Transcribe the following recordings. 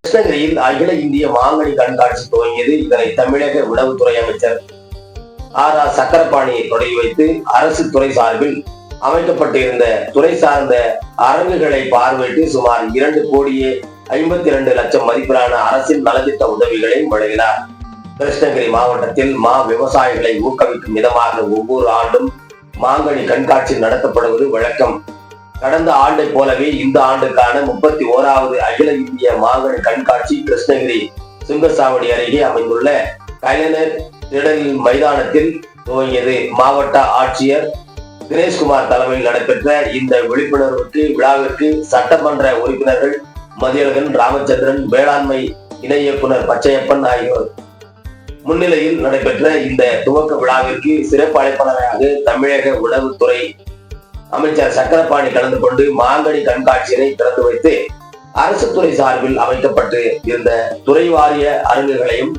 கிருஷ்ணகிரியில் அகில இந்திய மாங்கனி கண்காட்சி துவங்கியது இதனை தமிழக உணவுத்துறை அமைச்சர் ஆர் ஆர் சக்கரபாணி தொடங்கி வைத்து அரசு துறை சார்பில் அமைக்கப்பட்டிருந்த துறை சார்ந்த அரங்குகளை பார்வையிட்டு சுமார் இரண்டு கோடியே ஐம்பத்தி இரண்டு லட்சம் மதிப்பிலான அரசின் நலத்திட்ட உதவிகளை வழங்கினார். கிருஷ்ணகிரி மாவட்டத்தில் மா விவசாயிகளை ஊக்குவிக்கும் விதமாக ஒவ்வொரு ஆண்டும் மாங்கனி கண்காட்சி நடத்தப்படுவது வழக்கம். கடந்த ஆண்டை போலவே இந்த ஆண்டுக்கான முப்பத்தி ஓராவது அகில இந்திய மாங்கனி கண்காட்சி கிருஷ்ணகிரி சுங்கசாவடி அருகே அமைந்துள்ள கலைஞர் திடல் மைதானத்தில் துவங்கியது. மாவட்ட ஆட்சியர் தினேஷ்குமார் தலைமையில் நடைபெற்ற இந்த விழிப்புணர்வுக்கு விழாவிற்கு சட்டமன்ற உறுப்பினர்கள் மதியழகன் ராமச்சந்திரன் வேளாண்மை இணை இயக்குனர் பச்சையப்பன் ஆகியோர் முன்னிலையில் நடைபெற்ற இந்த துவக்க விழாவிற்கு சிறப்பு அழைப்பாளராக தமிழக உணவுத்துறை அமைச்சர் சக்கரபாணி கலந்து கொண்டு மாங்கனி கண்காட்சியினை திறந்து வைத்து அரசு துறை சார்பில் அமைக்கப்பட்டு இருந்த துறை வாரிய அரங்குகளையும்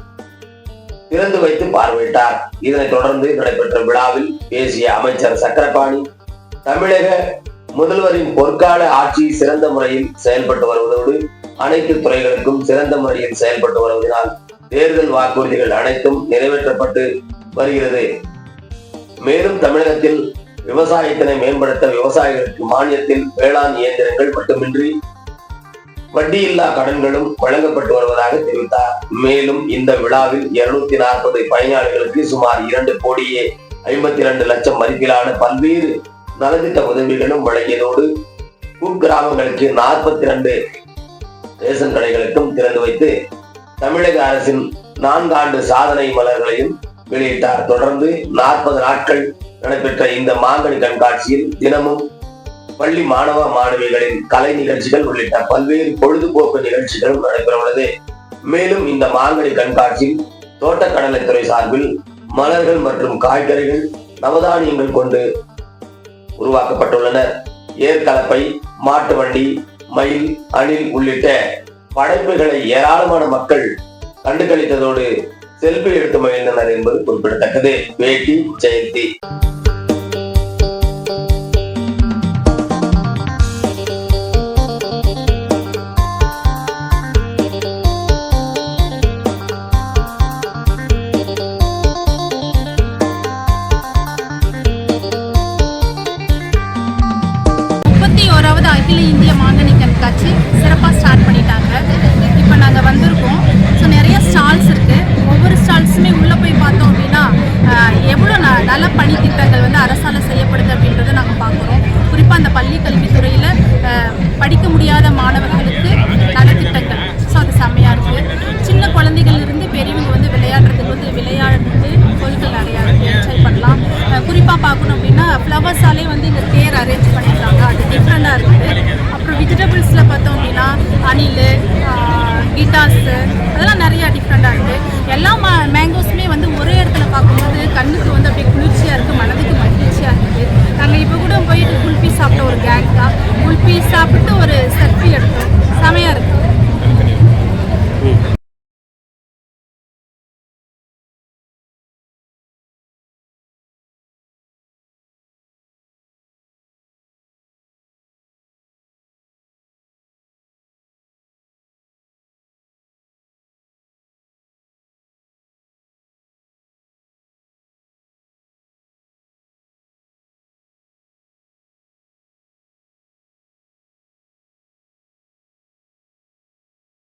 திறந்து வைத்து பார்வையிட்டார். இதனைத் தொடர்ந்து நடைபெற்ற விழாவில் பேசிய அமைச்சர் சக்கரபாணி தமிழக முதல்வரின் பொற்கால ஆட்சி சிறந்த முறையில் செயல்பட்டு வருவதோடு அனைத்து துறைகளுக்கும் சிறந்த முறையில் செயல்பட்டு வருவதனால் தேர்தல் வாக்குறுதிகள் அனைத்தும் நிறைவேற்றப்பட்டு வருகிறது. மேலும் தமிழகத்தில் விவசாயத்தினை மேம்படுத்த விவசாயிகளுக்கு மானியத்தில் வேளாண் இயந்திரங்கள் மட்டுமின்றி வட்டியில்லா கடன்களும் வழங்கப்பட்டு வருவதாக தெரிவித்தார். மேலும் இந்த விழாவில் இருநூத்தி நாற்பது பயனாளிகளுக்கு சுமார் இரண்டு கோடியே ஐம்பத்தி இரண்டு லட்சம் மதிப்பிலான பல்வேறு நலத்திட்ட உதவிகளும் வழங்கியதோடு குக்கிராமங்களுக்கு நாற்பத்தி இரண்டு ரேஷன் கடைகளுக்கும் திறந்து வைத்து தமிழக அரசின் நான்காண்டு சாதனை மலர்களையும் வெளியிட்டார். தொடர்ந்து நாற்பது நாட்கள் நடைபெற்ற இந்த மாங்கனி கண்காட்சியில் தினமும் பள்ளி மாணவ மாணவிகளின் கலை நிகழ்ச்சிகள் உள்ளிட்ட பல்வேறு பொழுதுபோக்கு நிகழ்ச்சிகளும் நடைபெற உள்ளது மேலும் இந்த மாங்கனி கண்காட்சியில் தோட்டக்கடலைத்துறை சார்பில் மலர்கள் மற்றும் காய்கறிகள் நவதானியங்கள் கொண்டு உருவாக்கப்பட்டுள்ளன ஏற்கலப்பை மாட்டு வண்டி மயில் அணில் உள்ளிட்ட படைப்புகளை ஏராளமான மக்கள் கண்டுகளித்ததோடு செல்ஃபி எடுத்து மகிழ்ந்தனர் என்பது குறிப்பிடத்தக்கது. வேட்டி ஜெயந்தி. மாணவர்கள்